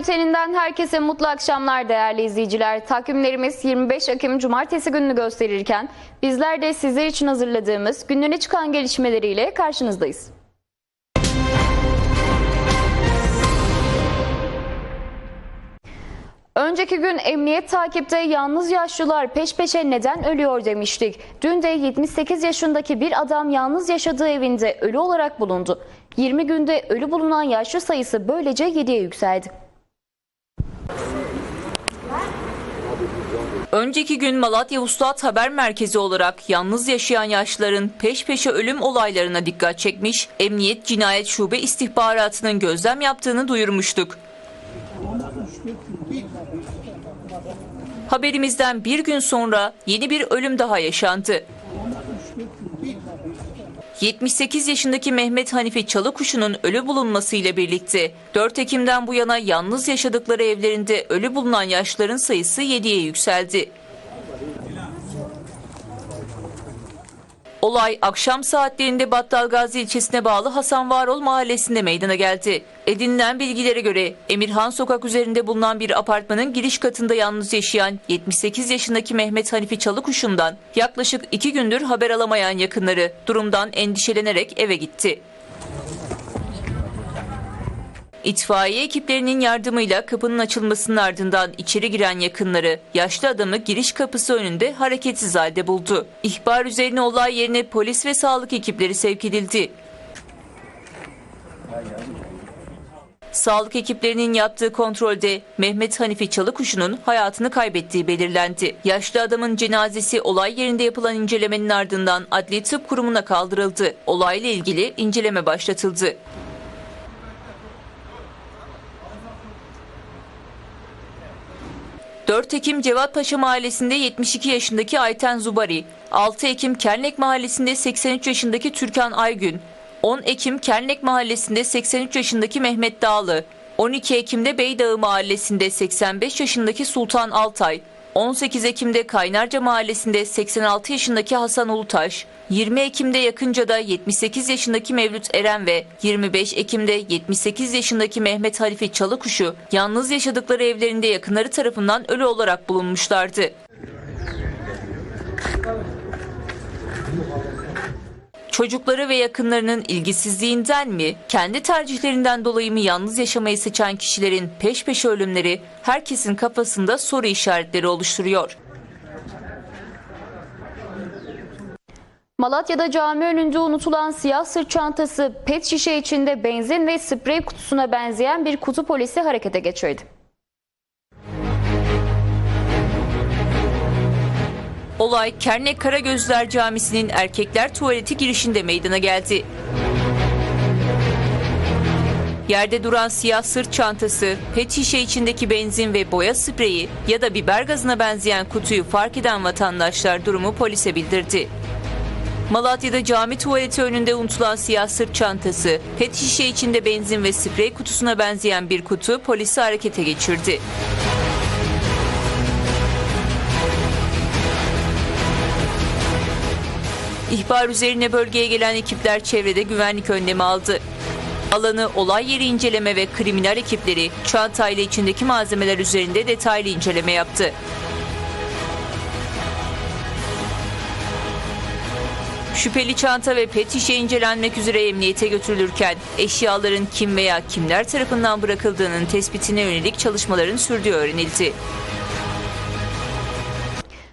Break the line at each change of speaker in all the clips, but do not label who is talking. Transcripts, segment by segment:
Bülteninden herkese mutlu akşamlar değerli izleyiciler. Takvimlerimiz 25 Ekim Cumartesi gününü gösterirken bizler de sizler için hazırladığımız günlüğüne çıkan gelişmeleriyle karşınızdayız. Önceki gün emniyet takipte yalnız yaşlılar peş peşe neden ölüyor demiştik. Dün de 78 yaşındaki bir adam yalnız yaşadığı evinde ölü olarak bulundu. 20 günde ölü bulunan yaşlı sayısı böylece 7'ye yükseldi.
Önceki gün Malatya Vuslat Haber Merkezi olarak yalnız yaşayan yaşlıların peş peşe ölüm olaylarına dikkat çekmiş, Emniyet Cinayet Şube istihbaratının gözlem yaptığını duyurmuştuk. Haberimizden bir gün sonra yeni bir ölüm daha yaşandı. 78 yaşındaki Mehmet Hanifi Çalıkuşu'nun ölü bulunmasıyla birlikte 4 Ekim'den bu yana yalnız yaşadıkları evlerinde ölü bulunan yaşların sayısı 7'ye yükseldi. Olay akşam saatlerinde Battalgazi ilçesine bağlı Hasan Varol mahallesinde meydana geldi. Edinilen bilgilere göre Emirhan Sokak üzerinde bulunan bir apartmanın giriş katında yalnız yaşayan 78 yaşındaki Mehmet Hanifi Çalıkuşu'ndan yaklaşık 2 gündür haber alamayan yakınları durumdan endişelenerek eve gitti. İtfaiye ekiplerinin yardımıyla kapının açılmasının ardından içeri giren yakınları yaşlı adamı giriş kapısı önünde hareketsiz halde buldu. İhbar üzerine olay yerine polis ve sağlık ekipleri sevk edildi. Sağlık ekiplerinin yaptığı kontrolde Mehmet Hanifi Çalıkuşu'nun hayatını kaybettiği belirlendi. Yaşlı adamın cenazesi olay yerinde yapılan incelemenin ardından Adli Tıp Kurumu'na kaldırıldı. Olayla ilgili inceleme başlatıldı. 4 Ekim Cevatpaşa Mahallesi'nde 72 yaşındaki Ayten Zubari, 6 Ekim Kernek Mahallesi'nde 83 yaşındaki Türkan Aygün, 10 Ekim Kernek Mahallesi'nde 83 yaşındaki Mehmet Dağlı, 12 Ekim'de Beydağı Mahallesi'nde 85 yaşındaki Sultan Altay, 18 Ekim'de Kaynarca Mahallesi'nde 86 yaşındaki Hasan Ulutaş, 20 Ekim'de Yakınca'da 78 yaşındaki Mevlüt Eren ve 25 Ekim'de 78 yaşındaki Mehmet Halifi Çalıkuşu yalnız yaşadıkları evlerinde yakınları tarafından ölü olarak bulunmuşlardı. Çocukları ve yakınlarının ilgisizliğinden mi, kendi tercihlerinden dolayı mı yalnız yaşamayı seçen kişilerin peş peşe ölümleri herkesin kafasında soru işaretleri oluşturuyor.
Malatya'da cami önünde unutulan siyah sırt çantası pet şişe içinde benzin ve sprey kutusuna benzeyen bir kutu polisi harekete geçirdi.
Olay Kernek Karagözler Camisi'nin erkekler tuvaleti girişinde meydana geldi. Yerde duran siyah sırt çantası, pet şişe içindeki benzin ve boya spreyi ya da biber gazına benzeyen kutuyu fark eden vatandaşlar durumu polise bildirdi. Malatya'da cami tuvaleti önünde unutulan siyah sırt çantası, pet şişe içinde benzin ve sprey kutusuna benzeyen bir kutu polisi harekete geçirdi. İhbar üzerine bölgeye gelen ekipler çevrede güvenlik önlemi aldı. Alanı olay yeri inceleme ve kriminal ekipleri çantayla içindeki malzemeler üzerinde detaylı inceleme yaptı. Şüpheli çanta ve pet şişe incelenmek üzere emniyete götürülürken eşyaların kim veya kimler tarafından bırakıldığının tespitine yönelik çalışmaların sürdüğü öğrenildi.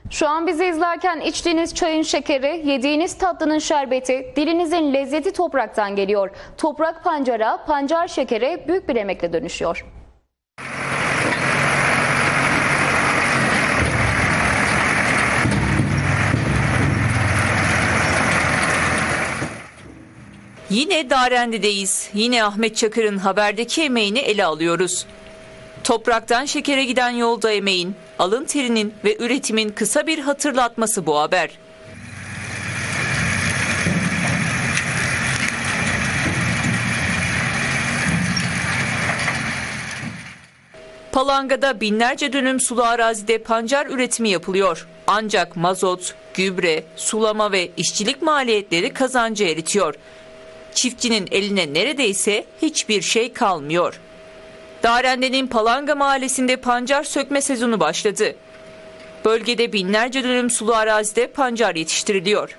Şu an bizi izlerken içtiğiniz çayın şekeri, yediğiniz tatlının şerbeti, dilinizin lezzeti topraktan geliyor. Toprak pancara, pancar şekere büyük bir emekle dönüşüyor.
Yine Darendi'deyiz. Yine Ahmet Çakır'ın haberdeki emeğini ele alıyoruz. Topraktan şekere giden yolda emeğin, alın terinin ve üretimin kısa bir hatırlatması bu haber. Palanga'da binlerce dönüm sulu arazide pancar üretimi yapılıyor. Ancak mazot, gübre, sulama ve işçilik maliyetleri kazancı eritiyor. Çiftçinin eline neredeyse hiçbir şey kalmıyor. Darende'nin Palanga mahallesinde pancar sökme sezonu başladı. Bölgede binlerce dönüm sulu arazide pancar yetiştiriliyor.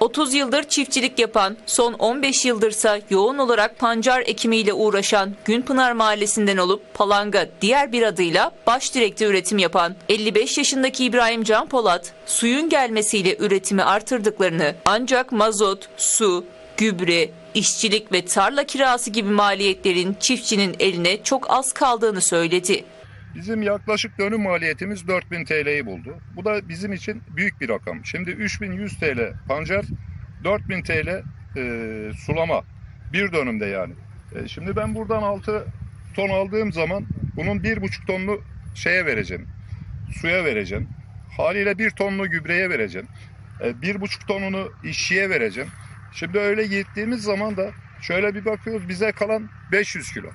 30 yıldır çiftçilik yapan, son 15 yıldırsa yoğun olarak pancar ekimiyle uğraşan Günpınar Mahallesi'nden olup Palanga diğer bir adıyla Başdirek'te üretim yapan 55 yaşındaki İbrahim Can Polat, suyun gelmesiyle üretimi artırdıklarını ancak mazot, su, gübre, işçilik ve tarla kirası gibi maliyetlerin çiftçinin eline çok az kaldığını söyledi.
Bizim yaklaşık dönüm maliyetimiz 4000 TL'yi buldu. Bu da bizim için büyük bir rakam. Şimdi 3100 TL pancar, 4000 TL e, sulama. Bir dönümde yani. E, şimdi ben buradan 6 ton aldığım zaman bunun 1,5 tonlu şeye vereceğim. Suya vereceğim. Haliyle 1 tonlu gübreye vereceğim. E, 1,5 tonunu işçiye vereceğim. Şimdi öyle gittiğimiz zaman da şöyle bir bakıyoruz bize kalan 500 kilo.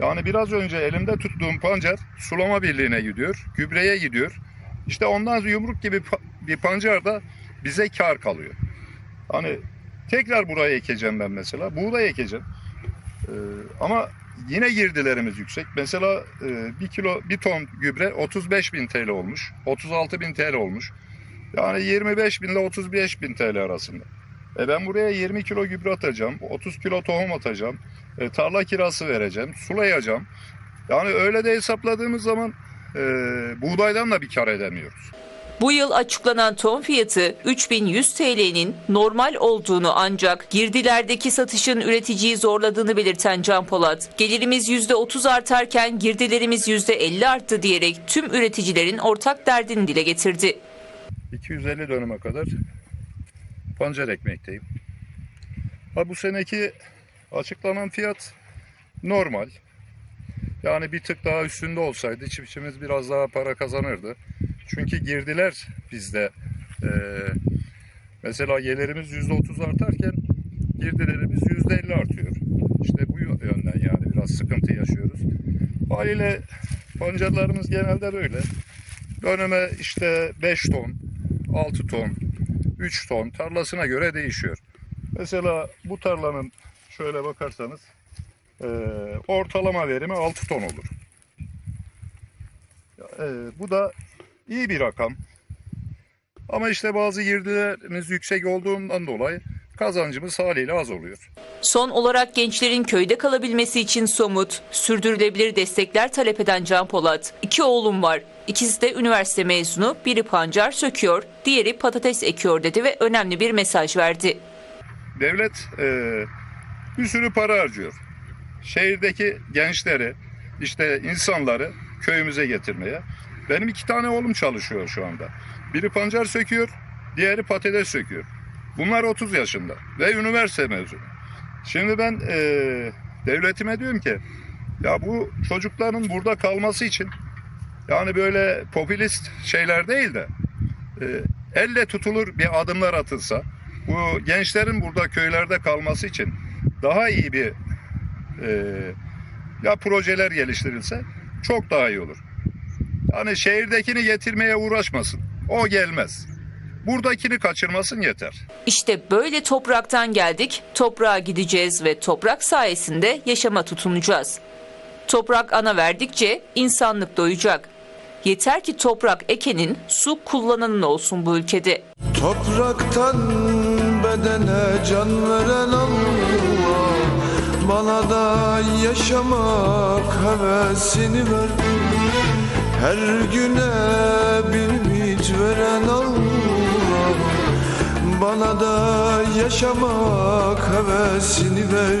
Yani biraz önce elimde tuttuğum pancar sulama birliğine gidiyor, gübreye gidiyor. İşte ondan sonra yumruk gibi bir pancar da bize kar kalıyor. Hani tekrar buraya ekeceğim ben mesela. Buğday ekeceğim. Ee, ama yine girdilerimiz yüksek. Mesela e, bir kilo, bir ton gübre 35 bin TL olmuş. 36 bin TL olmuş. Yani 25 bin ile 35 bin TL arasında. E ben buraya 20 kilo gübre atacağım, 30 kilo tohum atacağım, e, tarla kirası vereceğim, sulayacağım. Yani öyle de hesapladığımız zaman e, buğdaydan da bir kar edemiyoruz.
Bu yıl açıklanan ton fiyatı 3100 TL'nin normal olduğunu ancak girdilerdeki satışın üreticiyi zorladığını belirten Can Polat, gelirimiz %30 artarken girdilerimiz %50 arttı diyerek tüm üreticilerin ortak derdini dile getirdi.
250 dönüme kadar pancar ekmekteyim. Ha bu seneki açıklanan fiyat normal. Yani bir tık daha üstünde olsaydı çiftçimiz biraz daha para kazanırdı. Çünkü girdiler bizde. e, mesela gelirimiz %30 artarken girdilerimiz %50 artıyor. İşte bu yönden yani biraz sıkıntı yaşıyoruz. Haliyle pancarlarımız genelde böyle. Döneme işte 5 ton, 6 ton, 3 ton tarlasına göre değişiyor. Mesela bu tarlanın şöyle bakarsanız e, ortalama verimi 6 ton olur. E, bu da iyi bir rakam. Ama işte bazı girdilerimiz yüksek olduğundan dolayı kazancımız haliyle az oluyor.
Son olarak gençlerin köyde kalabilmesi için somut, sürdürülebilir destekler talep eden Can Polat, iki oğlum var. İkisi de üniversite mezunu, biri pancar söküyor, diğeri patates ekiyor dedi ve önemli bir mesaj verdi.
devlet e, bir sürü para harcıyor. Şehirdeki gençleri, işte insanları köyümüze getirmeye. Benim iki tane oğlum çalışıyor şu anda. Biri pancar söküyor, diğeri patates söküyor. Bunlar 30 yaşında ve üniversite mezunu. Şimdi ben e, devletime diyorum ki ya bu çocukların burada kalması için yani böyle popülist şeyler değil de e, elle tutulur bir adımlar atılsa bu gençlerin burada köylerde kalması için daha iyi bir e, ya projeler geliştirilse çok daha iyi olur. Yani şehirdekini getirmeye uğraşmasın. O gelmez. Buradakini kaçırmasın yeter.
İşte böyle topraktan geldik, toprağa gideceğiz ve toprak sayesinde yaşama tutunacağız. Toprak ana verdikçe insanlık doyacak. Yeter ki toprak ekenin, su kullananın olsun bu ülkede.
Topraktan bedene can veren Allah Bana da yaşamak hevesini ver Her güne bir ümit veren Allah Bana da yaşamak hevesini ver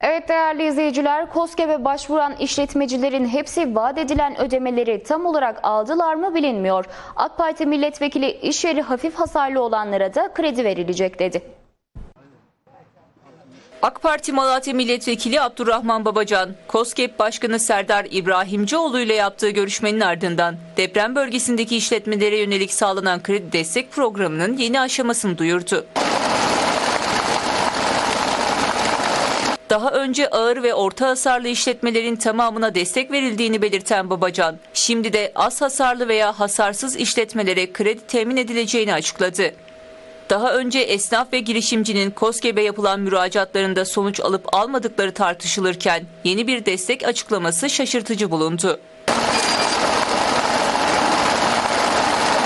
Evet değerli izleyiciler, KOSGEB'e başvuran işletmecilerin hepsi vaat edilen ödemeleri tam olarak aldılar mı bilinmiyor. AK Parti milletvekili iş yeri hafif hasarlı olanlara da kredi verilecek dedi.
AK Parti Malatya Milletvekili Abdurrahman Babacan, KOSGEB Başkanı Serdar İbrahimcioğlu ile yaptığı görüşmenin ardından deprem bölgesindeki işletmelere yönelik sağlanan kredi destek programının yeni aşamasını duyurdu. Daha önce ağır ve orta hasarlı işletmelerin tamamına destek verildiğini belirten Babacan, şimdi de az hasarlı veya hasarsız işletmelere kredi temin edileceğini açıkladı. Daha önce esnaf ve girişimcinin KOSGEB'e yapılan müracaatlarında sonuç alıp almadıkları tartışılırken yeni bir destek açıklaması şaşırtıcı bulundu.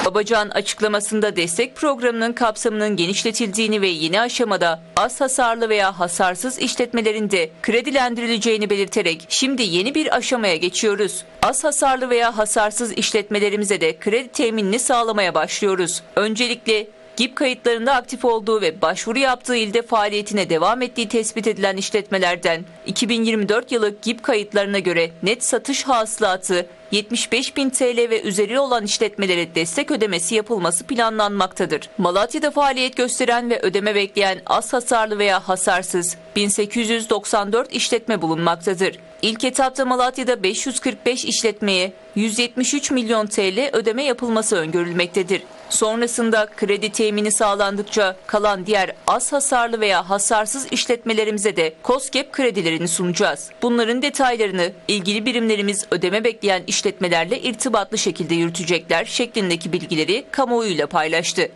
Babacan açıklamasında destek programının kapsamının genişletildiğini ve yeni aşamada az hasarlı veya hasarsız işletmelerinde kredilendirileceğini belirterek şimdi yeni bir aşamaya geçiyoruz. Az hasarlı veya hasarsız işletmelerimize de kredi teminini sağlamaya başlıyoruz. Öncelikle GİP kayıtlarında aktif olduğu ve başvuru yaptığı ilde faaliyetine devam ettiği tespit edilen işletmelerden 2024 yılı GİP kayıtlarına göre net satış hasılatı 75 bin TL ve üzeri olan işletmelere destek ödemesi yapılması planlanmaktadır. Malatya'da faaliyet gösteren ve ödeme bekleyen az hasarlı veya hasarsız 1894 işletme bulunmaktadır. İlk etapta Malatya'da 545 işletmeye 173 milyon TL ödeme yapılması öngörülmektedir. Sonrasında kredi temini sağlandıkça kalan diğer az hasarlı veya hasarsız işletmelerimize de KOSGEB kredilerini sunacağız. Bunların detaylarını ilgili birimlerimiz ödeme bekleyen işletmelerle irtibatlı şekilde yürütecekler şeklindeki bilgileri kamuoyuyla paylaştı.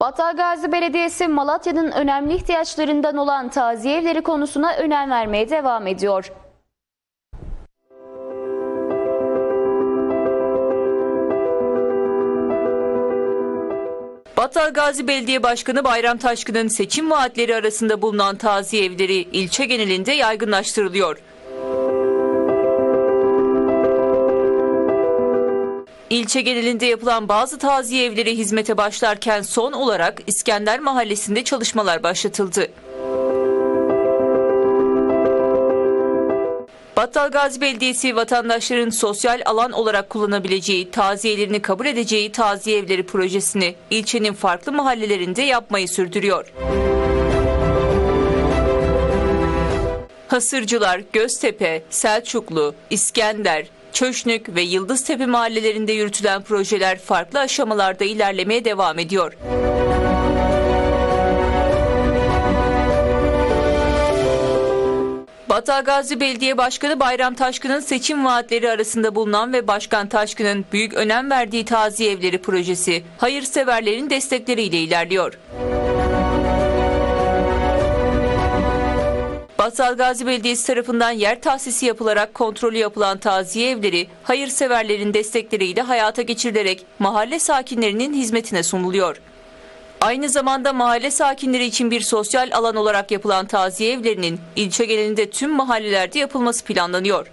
Battalgazi Belediyesi Malatya'nın önemli ihtiyaçlarından olan taziye evleri konusuna önem vermeye devam ediyor.
Battalgazi Belediye Başkanı Bayram Taşkın'ın seçim vaatleri arasında bulunan taziye evleri ilçe genelinde yaygınlaştırılıyor. İlçe genelinde yapılan bazı taziye evleri hizmete başlarken son olarak İskender Mahallesi'nde çalışmalar başlatıldı. Battalgazi Belediyesi vatandaşların sosyal alan olarak kullanabileceği, taziyelerini kabul edeceği taziye evleri projesini ilçenin farklı mahallelerinde yapmayı sürdürüyor. Hasırcılar, Göztepe, Selçuklu, İskender, Çöşnük ve Yıldıztepe mahallelerinde yürütülen projeler farklı aşamalarda ilerlemeye devam ediyor. Battalgazi Belediye Başkanı Bayram Taşkın'ın seçim vaatleri arasında bulunan ve Başkan Taşkın'ın büyük önem verdiği taziye evleri projesi hayırseverlerin destekleriyle ilerliyor. Battalgazi Belediyesi tarafından yer tahsisi yapılarak kontrolü yapılan taziye evleri hayırseverlerin destekleriyle hayata geçirilerek mahalle sakinlerinin hizmetine sunuluyor. Aynı zamanda mahalle sakinleri için bir sosyal alan olarak yapılan taziye evlerinin ilçe genelinde tüm mahallelerde yapılması planlanıyor.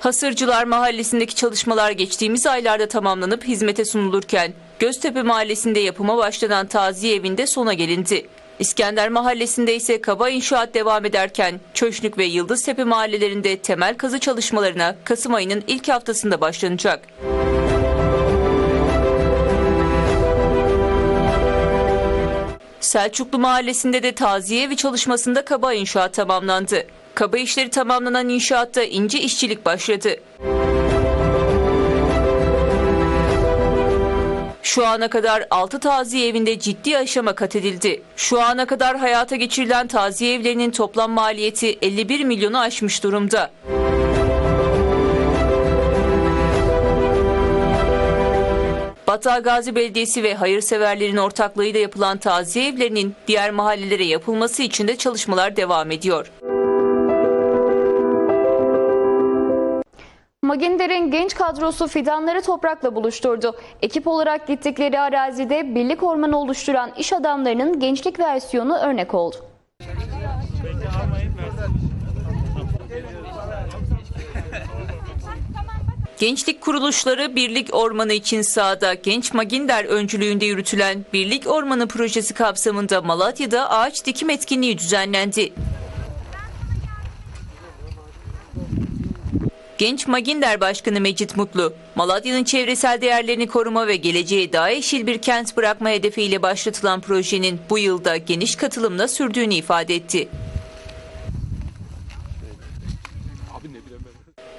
Hasırcılar Mahallesi'ndeki çalışmalar geçtiğimiz aylarda tamamlanıp hizmete sunulurken Göztepe Mahallesi'nde yapıma başlanan taziye evinde sona gelindi. İskender Mahallesi'nde ise kaba inşaat devam ederken Çöşnük ve Yıldıztepe mahallelerinde temel kazı çalışmalarına Kasım ayının ilk haftasında başlanacak. Selçuklu Mahallesi'nde de taziye evi çalışmasında kaba inşaat tamamlandı. Kaba işleri tamamlanan inşaatta ince işçilik başladı. Şu ana kadar 6 taziye evinde ciddi aşama kat edildi. Şu ana kadar hayata geçirilen taziye evlerinin toplam maliyeti 51 milyonu aşmış durumda. Battalgazi Belediyesi ve hayırseverlerin ortaklığıyla yapılan taziye evlerinin diğer mahallelere yapılması için de çalışmalar devam ediyor.
Maginder'in genç kadrosu fidanları toprakla buluşturdu. Ekip olarak gittikleri arazide birlik ormanı oluşturan iş adamlarının gençlik versiyonu örnek oldu.
Gençlik kuruluşları Birlik Ormanı için sahada Genç Maginder öncülüğünde yürütülen Birlik Ormanı projesi kapsamında Malatya'da ağaç dikim etkinliği düzenlendi. Genç Maginder Başkanı Mecit Mutlu, Malatya'nın çevresel değerlerini koruma ve geleceğe daha yeşil bir kent bırakma hedefiyle başlatılan projenin bu yılda geniş katılımla sürdüğünü ifade etti.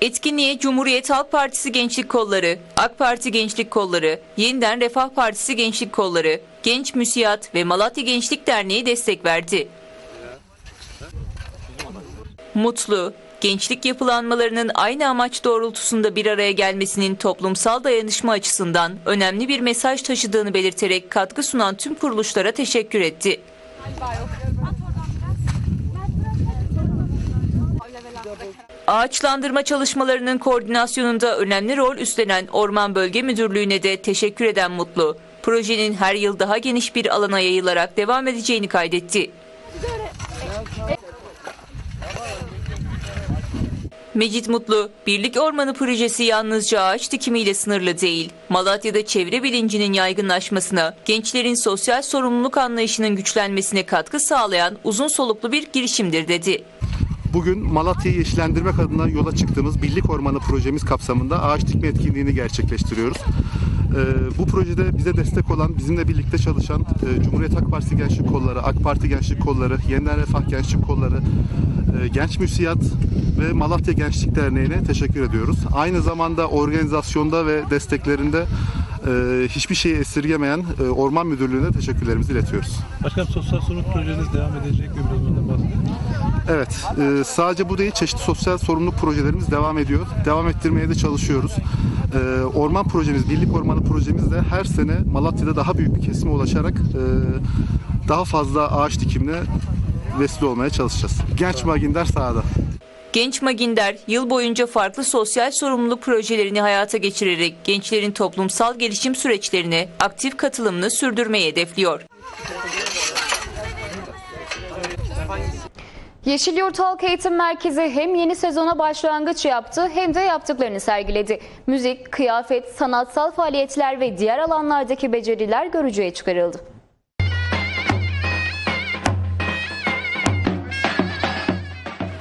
Etkinliğe Cumhuriyet Halk Partisi Gençlik Kolları, AK Parti Gençlik Kolları, Yeniden Refah Partisi Gençlik Kolları, Genç Müsiyat ve Malatya Gençlik Derneği destek verdi. Mutlu, gençlik yapılanmalarının aynı amaç doğrultusunda bir araya gelmesinin toplumsal dayanışma açısından önemli bir mesaj taşıdığını belirterek katkı sunan tüm kuruluşlara teşekkür etti. Ağaçlandırma çalışmalarının koordinasyonunda önemli rol üstlenen Orman Bölge Müdürlüğü'ne de teşekkür eden Mutlu, projenin her yıl daha geniş bir alana yayılarak devam edeceğini kaydetti. Mecit Mutlu, Birlik Ormanı projesi yalnızca ağaç dikimiyle sınırlı değil. Malatya'da çevre bilincinin yaygınlaşmasına, gençlerin sosyal sorumluluk anlayışının güçlenmesine katkı sağlayan uzun soluklu bir girişimdir dedi.
Bugün Malatya'yı yeşillendirmek adına yola çıktığımız Birlik Ormanı projemiz kapsamında ağaç dikme etkinliğini gerçekleştiriyoruz. Ee, bu projede bize destek olan, bizimle birlikte çalışan e, Cumhuriyet Halk Partisi Gençlik Kolları, AK Parti Gençlik Kolları, Yeniden Refah Gençlik Kolları, e, Genç Müsiyat ve Malatya Gençlik Derneği'ne teşekkür ediyoruz. Aynı zamanda organizasyonda ve desteklerinde e, hiçbir şeyi esirgemeyen e, Orman Müdürlüğü'ne teşekkürlerimizi iletiyoruz.
Başkanım sosyal sorumluluk projeniz devam edecek mi? Biraz ondan bahsedin.
Evet, e, sadece bu değil çeşitli sosyal sorumluluk projelerimiz devam ediyor. Devam ettirmeye de çalışıyoruz. E, orman projemiz, Birlik Ormanı projemiz de her sene Malatya'da daha büyük bir kesime ulaşarak e, daha fazla ağaç dikimine vesile olmaya çalışacağız. Genç Maginder sahada.
Genç Maginder yıl boyunca farklı sosyal sorumluluk projelerini hayata geçirerek gençlerin toplumsal gelişim süreçlerine aktif katılımını sürdürmeyi hedefliyor.
Yeşilyurt Halk Eğitim Merkezi hem yeni sezona başlangıç yaptı hem de yaptıklarını sergiledi. Müzik, kıyafet, sanatsal faaliyetler ve diğer alanlardaki beceriler görücüye çıkarıldı.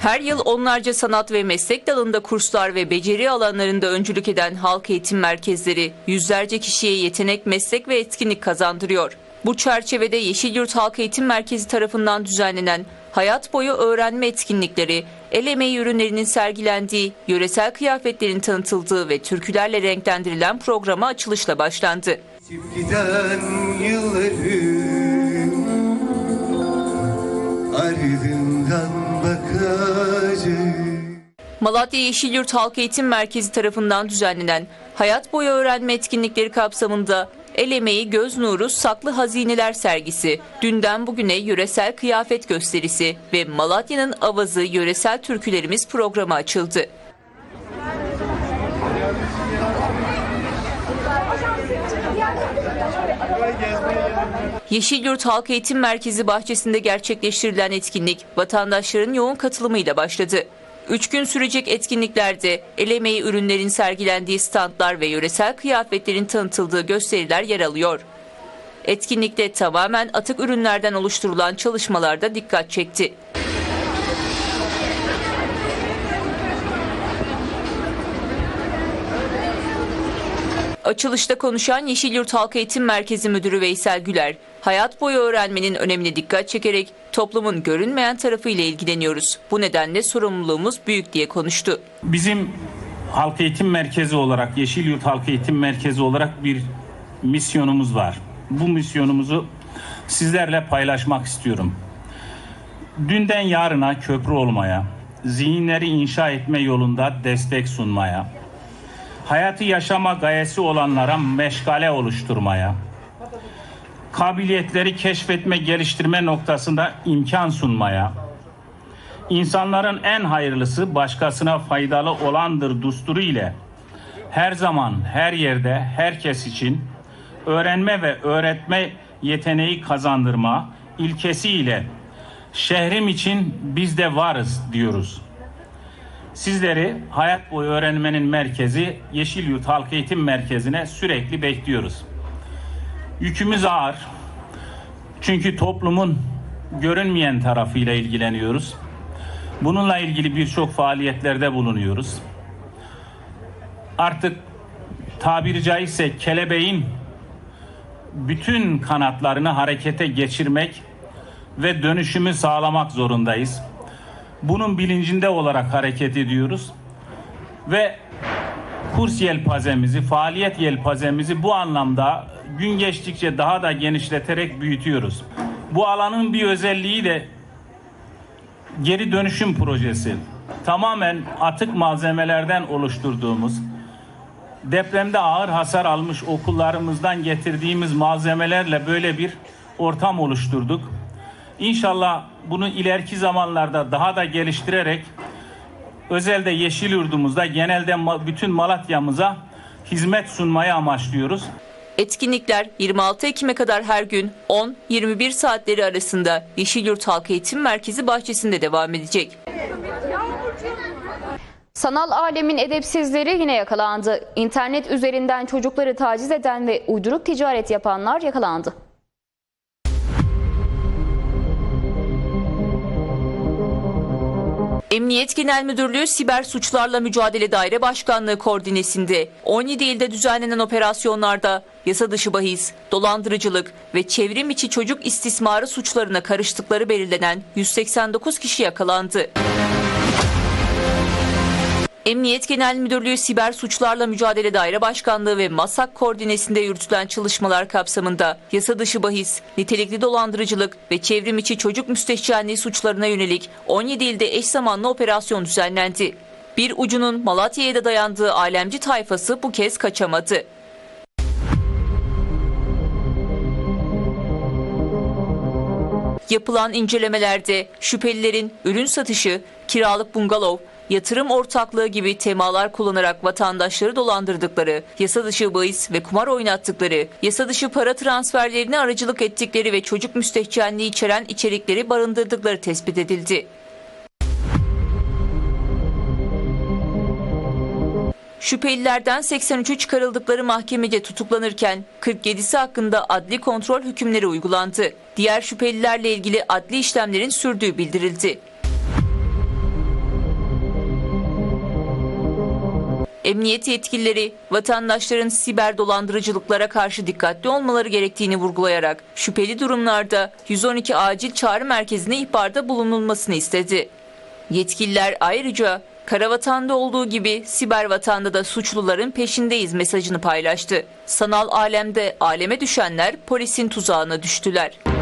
Her yıl onlarca sanat ve meslek dalında kurslar ve beceri alanlarında öncülük eden halk eğitim merkezleri yüzlerce kişiye yetenek, meslek ve etkinlik kazandırıyor. Bu çerçevede Yeşilyurt Halk Eğitim Merkezi tarafından düzenlenen hayat boyu öğrenme etkinlikleri, el emeği ürünlerinin sergilendiği, yöresel kıyafetlerin tanıtıldığı ve türkülerle renklendirilen programa açılışla başlandı.
Ardından bakacağım.
Malatya Yeşilyurt Halk Eğitim Merkezi tarafından düzenlenen hayat boyu öğrenme etkinlikleri kapsamında El emeği göz nuru saklı hazineler sergisi, dünden bugüne yöresel kıyafet gösterisi ve Malatya'nın avazı yöresel türkülerimiz programı açıldı. Yeşilyurt Halk Eğitim Merkezi bahçesinde gerçekleştirilen etkinlik vatandaşların yoğun katılımıyla başladı. Üç gün sürecek etkinliklerde el emeği ürünlerin sergilendiği standlar ve yöresel kıyafetlerin tanıtıldığı gösteriler yer alıyor. Etkinlikte tamamen atık ürünlerden oluşturulan çalışmalarda dikkat çekti. Açılışta konuşan Yeşilyurt Halk Eğitim Merkezi Müdürü Veysel Güler, hayat boyu öğrenmenin önemine dikkat çekerek toplumun görünmeyen tarafıyla ilgileniyoruz. Bu nedenle sorumluluğumuz büyük diye konuştu.
Bizim halk eğitim merkezi olarak, Yeşilyurt Halk Eğitim Merkezi olarak bir misyonumuz var. Bu misyonumuzu sizlerle paylaşmak istiyorum. Dünden yarına köprü olmaya, zihinleri inşa etme yolunda destek sunmaya, hayatı yaşama gayesi olanlara meşgale oluşturmaya, kabiliyetleri keşfetme, geliştirme noktasında imkan sunmaya, İnsanların en hayırlısı başkasına faydalı olandır dusturu ile her zaman, her yerde, herkes için öğrenme ve öğretme yeteneği kazandırma ilkesiyle şehrim için biz de varız diyoruz. Sizleri hayat boyu öğrenmenin merkezi Yeşilyurt Halk Eğitim Merkezi'ne sürekli bekliyoruz. Yükümüz ağır. Çünkü toplumun görünmeyen tarafıyla ilgileniyoruz. Bununla ilgili birçok faaliyetlerde bulunuyoruz. Artık tabiri caizse kelebeğin bütün kanatlarını harekete geçirmek ve dönüşümü sağlamak zorundayız. Bunun bilincinde olarak hareket ediyoruz ve kurs yelpazemizi, faaliyet yelpazemizi bu anlamda gün geçtikçe daha da genişleterek büyütüyoruz. Bu alanın bir özelliği de geri dönüşüm projesi. Tamamen atık malzemelerden oluşturduğumuz, depremde ağır hasar almış okullarımızdan getirdiğimiz malzemelerle böyle bir ortam oluşturduk. İnşallah bunu ileriki zamanlarda daha da geliştirerek özelde Yeşil Yurdumuzda genelde bütün Malatya'mıza hizmet sunmayı amaçlıyoruz.
Etkinlikler 26 Ekim'e kadar her gün 10-21 saatleri arasında Yeşilyurt Halk Eğitim Merkezi bahçesinde devam edecek.
Sanal alemin edepsizleri yine yakalandı. İnternet üzerinden çocukları taciz eden ve uyduruk ticaret yapanlar yakalandı.
Emniyet Genel Müdürlüğü Siber Suçlarla Mücadele Daire Başkanlığı koordinesinde 17 ilde düzenlenen operasyonlarda yasa dışı bahis, dolandırıcılık ve çevrim içi çocuk istismarı suçlarına karıştıkları belirlenen 189 kişi yakalandı. Emniyet Genel Müdürlüğü Siber Suçlarla Mücadele Daire Başkanlığı ve MASAK koordinesinde yürütülen çalışmalar kapsamında yasa dışı bahis, nitelikli dolandırıcılık ve çevrim içi çocuk müstehcenliği suçlarına yönelik 17 ilde eş zamanlı operasyon düzenlendi. Bir ucunun Malatya'ya da dayandığı alemci tayfası bu kez kaçamadı. Yapılan incelemelerde şüphelilerin ürün satışı, kiralık bungalov, yatırım ortaklığı gibi temalar kullanarak vatandaşları dolandırdıkları, yasa dışı bahis ve kumar oynattıkları, yasa dışı para transferlerine aracılık ettikleri ve çocuk müstehcenliği içeren içerikleri barındırdıkları tespit edildi. Şüphelilerden 83'ü çıkarıldıkları mahkemece tutuklanırken 47'si hakkında adli kontrol hükümleri uygulandı. Diğer şüphelilerle ilgili adli işlemlerin sürdüğü bildirildi. Emniyet yetkilileri vatandaşların siber dolandırıcılıklara karşı dikkatli olmaları gerektiğini vurgulayarak şüpheli durumlarda 112 acil çağrı merkezine ihbarda bulunulmasını istedi. Yetkililer ayrıca kara vatanda olduğu gibi siber vatanda da suçluların peşindeyiz mesajını paylaştı. Sanal alemde aleme düşenler polisin tuzağına düştüler.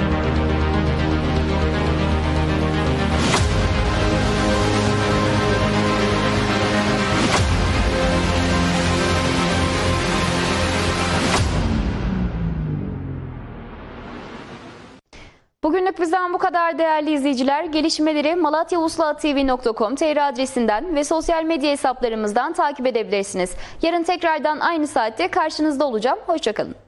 Bizden bu kadar değerli izleyiciler. Gelişmeleri malatyauluslatv.com.tr adresinden ve sosyal medya hesaplarımızdan takip edebilirsiniz. Yarın tekrardan aynı saatte karşınızda olacağım. Hoşçakalın.